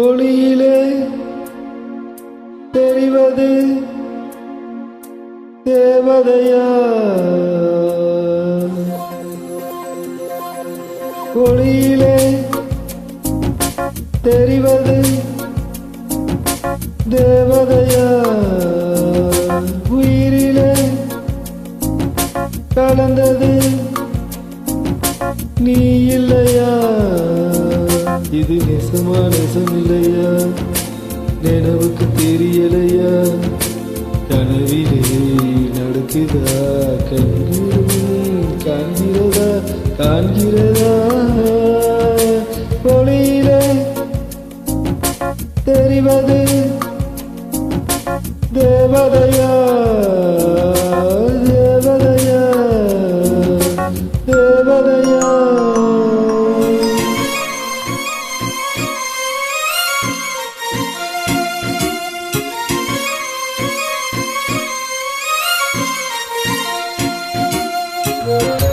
ஒளியிலே தெரிவது தேவதையா? ஒளியிலே தெரிவது தேவ நேசம் இல்லையா நினைவுக்கு தெரியலையா? கனவிலே நடக்குதா? கண்கிருமி காண்கிறதா? காண்கிறதா? ஒளியில தெரிவது தேவதையா? you.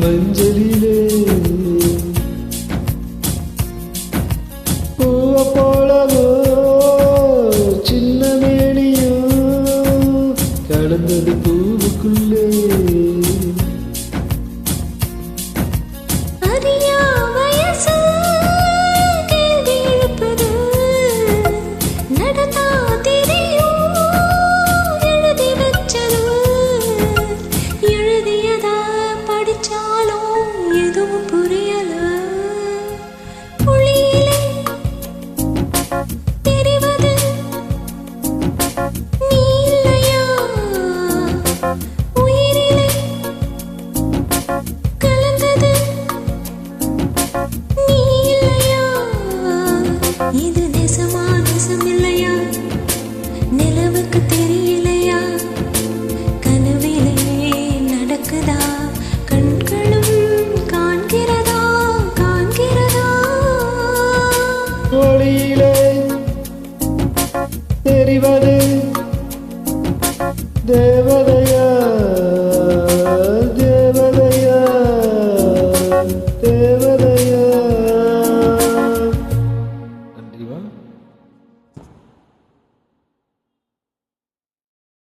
மஞ்சளிலே. பூவ போலவோ சின்ன மேனியோ கடந்தது பூவுக்குள்ளே. தெரிவது.